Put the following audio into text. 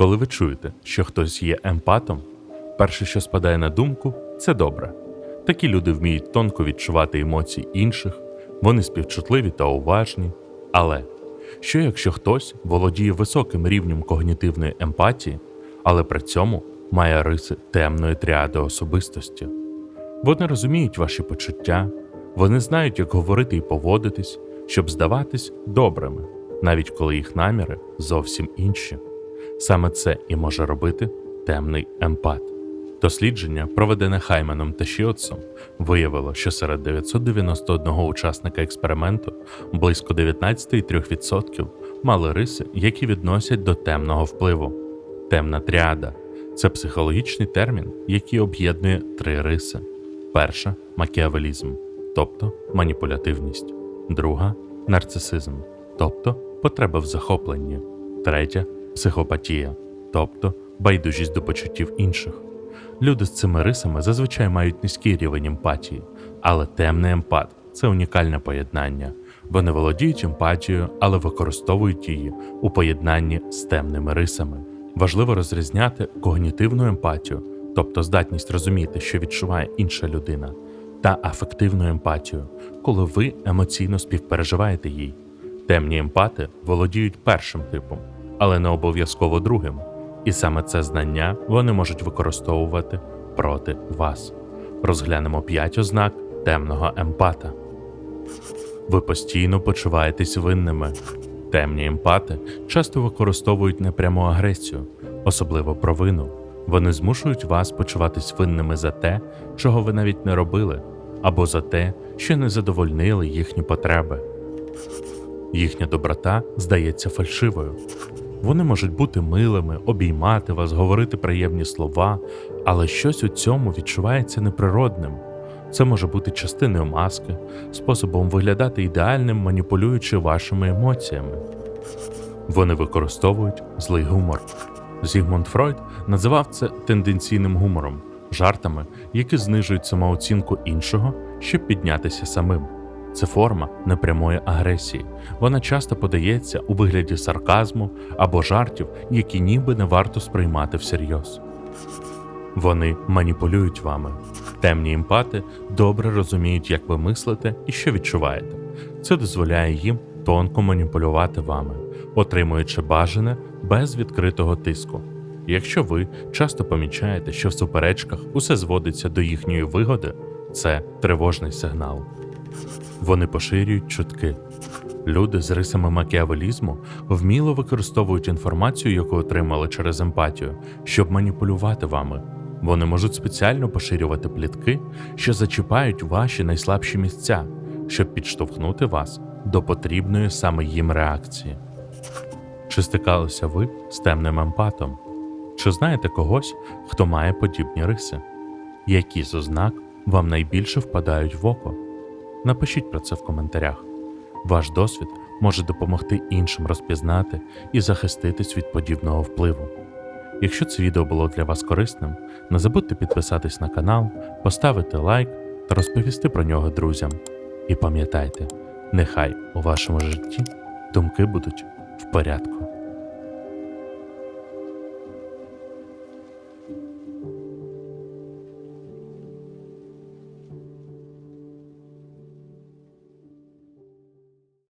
Коли ви чуєте, що хтось є емпатом, перше, що спадає на думку, це добре. Такі люди вміють тонко відчувати емоції інших, вони співчутливі та уважні. Але що якщо хтось володіє високим рівнем когнітивної емпатії, але при цьому має риси темної тріади особистості? Вони розуміють ваші почуття, вони знають, як говорити і поводитись, щоб здаватись добрими, навіть коли їх наміри зовсім інші. Саме це і може робити темний емпат. Дослідження, проведене Хайменом та Шіотсом, виявило, що серед 991 учасника експерименту близько 19,3% мали риси, які відносять до темного впливу. Темна тріада це психологічний термін, який об'єднує три риси: перша макіавелізм, тобто маніпулятивність, друга нарцисизм, тобто потреба в захопленні, третя психопатія, тобто байдужість до почуттів інших. Люди з цими рисами зазвичай мають низький рівень емпатії, але темний емпат це унікальне поєднання. Вони володіють емпатією, але використовують її у поєднанні з темними рисами. Важливо розрізняти когнітивну емпатію, тобто здатність розуміти, що відчуває інша людина, та афективну емпатію, коли ви емоційно співпереживаєте їй. Темні емпати володіють першим типом, але не обов'язково другим. І саме це знання вони можуть використовувати проти вас. Розглянемо 5 ознак темного емпата. Ви постійно почуваєтесь винними. Темні емпати часто використовують непряму агресію, особливо провину. Вони змушують вас почуватись винними за те, чого ви навіть не робили, або за те, що не задовольнили їхні потреби. Їхня доброта здається фальшивою. Вони можуть бути милими, обіймати вас, говорити приємні слова, але щось у цьому відчувається неприродним. Це може бути частиною маски, способом виглядати ідеальним, маніпулюючи вашими емоціями. Вони використовують злий гумор. Зігмунд Фройд називав це тенденційним гумором, жартами, які знижують самооцінку іншого, щоб піднятися самим. Це форма непрямої агресії. Вона часто подається у вигляді сарказму або жартів, які ніби не варто сприймати всерйоз. Вони маніпулюють вами. Темні емпати добре розуміють, як ви мислите і що відчуваєте. Це дозволяє їм тонко маніпулювати вами, отримуючи бажане без відкритого тиску. Якщо ви часто помічаєте, що в суперечках усе зводиться до їхньої вигоди, це тривожний сигнал. Вони поширюють чутки. Люди з рисами макіавелізму вміло використовують інформацію, яку отримали через емпатію, щоб маніпулювати вами. Вони можуть спеціально поширювати плітки, що зачіпають ваші найслабші місця, щоб підштовхнути вас до потрібної саме їм реакції. Чи стикалися ви з темним емпатом? Чи знаєте когось, хто має подібні риси? Які з ознак вам найбільше впадають в око? Напишіть про це в коментарях. Ваш досвід може допомогти іншим розпізнати і захиститись від подібного впливу. Якщо це відео було для вас корисним, не забудьте підписатись на канал, поставити лайк та розповісти про нього друзям. І пам'ятайте, нехай у вашому житті думки будуть в порядку.